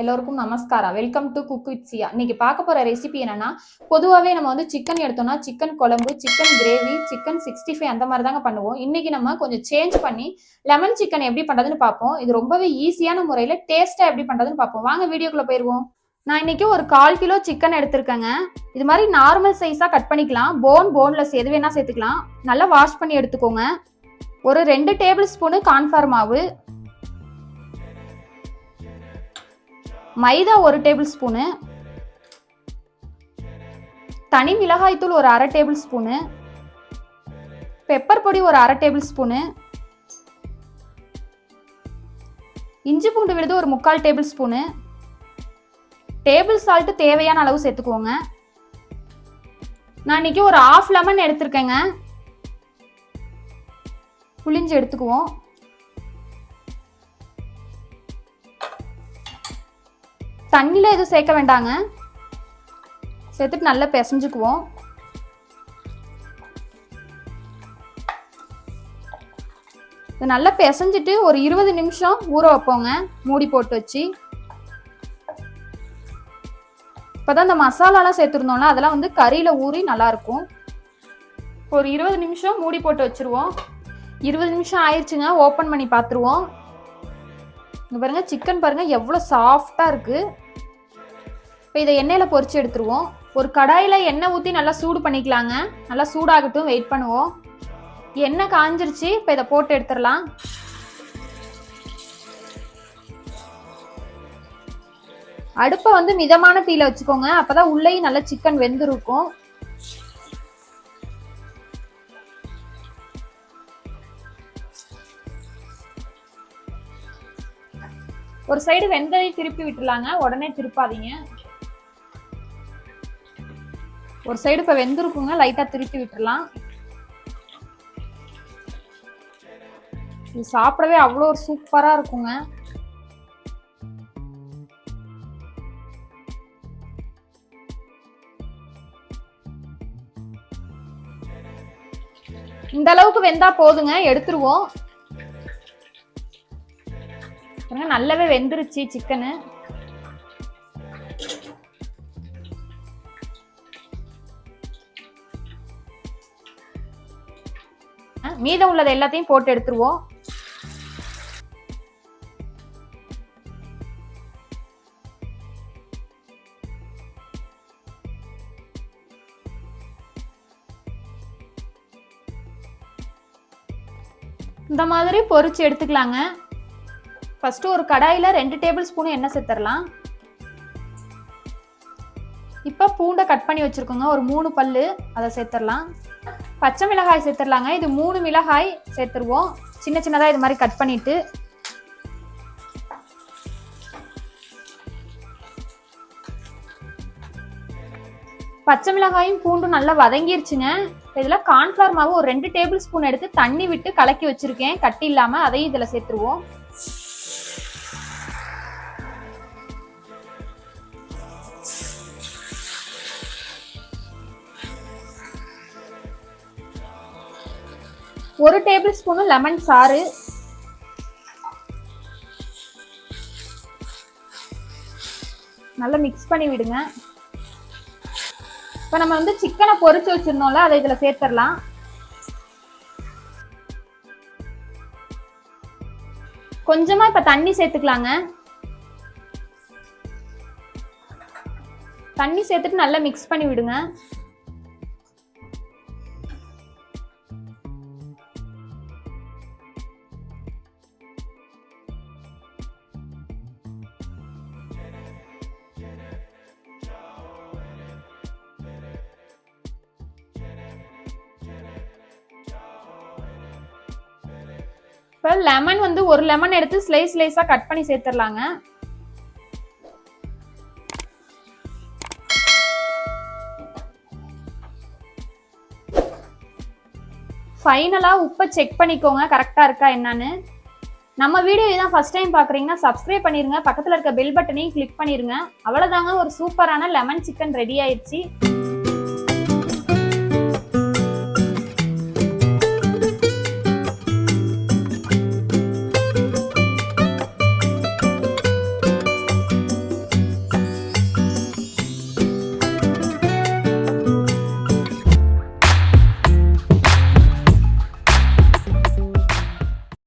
அனைவருக்கும் நமஸ்காரா welcome to cook with Siya இன்னைக்கு பார்க்க போற ரெசிபி என்னன்னா பொதுவாகவே நம்ம வந்து சிக்கன் எடுத்தோம்னா சிக்கன் குழம்பு chicken gravy chicken sixty five அந்த மாதிரி தாங்க பண்ணுவோம். இன்னைக்கு நம்ம கொஞ்சம் சேஞ்ச் பண்ணி லெமன் சிக்கன் எப்படி பண்றதுன்னு பார்ப்போம். இது ரொம்பவே ஈஸியான முறையில் டேஸ்டா எப்படி பண்றதுன்னு பார்ப்போம். வாங்க வீடியோக்குள்ள போயிருவோம். நான் இன்னைக்கு ஒரு கால் கிலோ சிக்கன் எடுத்திருக்கேங்க. இது மாதிரி நார்மல் சைஸா கட் பண்ணிக்கலாம். போன் போன்லெஸ் எது வேணா சேர்த்துக்கலாம். நல்லா வாஷ் பண்ணி எடுத்துக்கோங்க. ஒரு ரெண்டு டேபிள் ஸ்பூனு கான்ஃபார் மாவு மைதா ஒரு டேபிள் ஸ்பூனு. தனி மிளகாய்த்தூள் ஒரு அரை டேபிள் ஸ்பூனு. பெப்பர் பொடி ஒரு அரை டேபிள் ஸ்பூனு. இஞ்சி பூண்டு விழுது ஒரு முக்கால் டேபிள் ஸ்பூனு. டேபிள் சால்ட்டு தேவையான அளவு சேர்த்துக்கோங்க. நான் இன்னைக்கு ஒரு ஆஃப் லெமன் எடுத்திருக்கேங்க. புளிஞ்சு எடுத்துக்குவோம். தண்ணியில் எதுவும் சேர்க்க வேண்டாங்க. சேர்த்துட்டு நல்லா பிசைஞ்சுக்குவோம். இது நல்லா பிசைஞ்சிட்டு ஒரு இருபது நிமிஷம் ஊற வைப்போங்க. மூடி போட்டு வச்சு. இப்போதான் இந்த மசாலாலாம் சேர்த்துருந்தோம்ல அதெல்லாம் வந்து கறியில் ஊறி நல்லாயிருக்கும். ஒரு இருபது நிமிஷம் மூடி போட்டு வச்சுருவோம். இருபது நிமிஷம் ஆயிடுச்சுங்க ஓப்பன் பண்ணி பார்த்துருவோம். இங்கே பாருங்கள் சிக்கன் பாருங்கள் எவ்வளோ சாஃப்டாக இருக்குது இப்போ இதை எண்ணெயில் பொறிச்சு எடுத்துருவோம். ஒரு கடாயில் எண்ணெய் ஊற்றி நல்லா சூடு பண்ணிக்கலாங்க. நல்லா சூடாகட்டும் வெயிட் பண்ணுவோம். எண்ணெய் காஞ்சிருச்சு இப்போ இதை போட்டு எடுத்துடலாம். அடுப்பை வந்து மிதமான தீயில வச்சுக்கோங்க. அப்போதான் உள்ளேயும் நல்லா சிக்கன் வெந்திருக்கும். ஒரு சைடு வெந்ததை திருப்பி விட்டுலாங்க. உடனே திருப்பாதீங்க. ஒரு சைடு இப்போ வெந்திருக்குங்க. லைட்டாக திருப்பி விட்டுறலாம். இது சாப்பிடவே அவ்வளோ ஒரு சூப்பராக இருக்குங்க. இந்த அளவுக்கு வெந்தா போதுங்க. எடுத்துருவோம். பாருங்க நல்லாவே வெந்துருச்சு சிக்கனு மீதம் உள்ளது எல்லாத்தையும் போட்டு எடுத்துருவோம். இந்த மாதிரி பொரிச்சு எடுத்துக்கலாங்க. ஃபர்ஸ்ட் ஒரு கடாயில் ரெண்டு டேபிள் ஸ்பூன் எண்ணெய் சேர்த்துடலாம் இப்போ பூண்டை கட் பண்ணி வச்சுருக்கோங்க. ஒரு மூணு பல்லு அதை சேர்த்துடலாம் பச்சை மிளகாய் சேர்த்துடலாங்க இது மூணு மிளகாய் சேர்த்துருவோம் சின்ன சின்னதாக இது மாதிரி கட் பண்ணிட்டு. பச்சை மிளகாயும் பூண்டும் நல்லா வதங்கிருச்சுங்க. இதில் கார்ன்ஃப்ளவர் மாவு ஒரு ரெண்டு டேபிள் ஸ்பூன் எடுத்து தண்ணி விட்டு கலக்கி வச்சுருக்கேன். கட்டி இல்லாமல் அதையும் இதில் சேர்த்துருவோம். ஒரு டேபிள் ஸ்பூனு லெமன் சாறு. நல்லா மிக்ஸ் பண்ணி விடுங்க. இப்போ நம்ம வந்து சிக்கனை பொறிச்சு வச்சிருந்தோம்ல அதை இதில் சேர்த்துடலாம். கொஞ்சமாக இப்போ தண்ணி சேர்த்துக்கலாங்க. தண்ணி சேர்த்துட்டு நல்லா மிக்ஸ் பண்ணி விடுங்க. இப்போ லெமன் வந்து ஒரு லெமன் எடுத்து ஸ்லைஸ் ஸ்லைஸாக கட் பண்ணி சேர்த்துடலாங்க. ஃபைனலாக உப்பை செக் பண்ணிக்கோங்க. கரெக்டாக இருக்கா என்னன்னு. நம்ம வீடியோ இதான் ஃபர்ஸ்ட் டைம் பார்க்குறீங்கன்னா சப்ஸ்கிரைப் பண்ணிருங்க. பக்கத்தில் இருக்க பெல் பட்டனையும் கிளிக் பண்ணிடுங்க அவ்வளோதாங்க ஒரு சூப்பரான லெமன் சிக்கன் ரெடி ஆயிடுச்சு.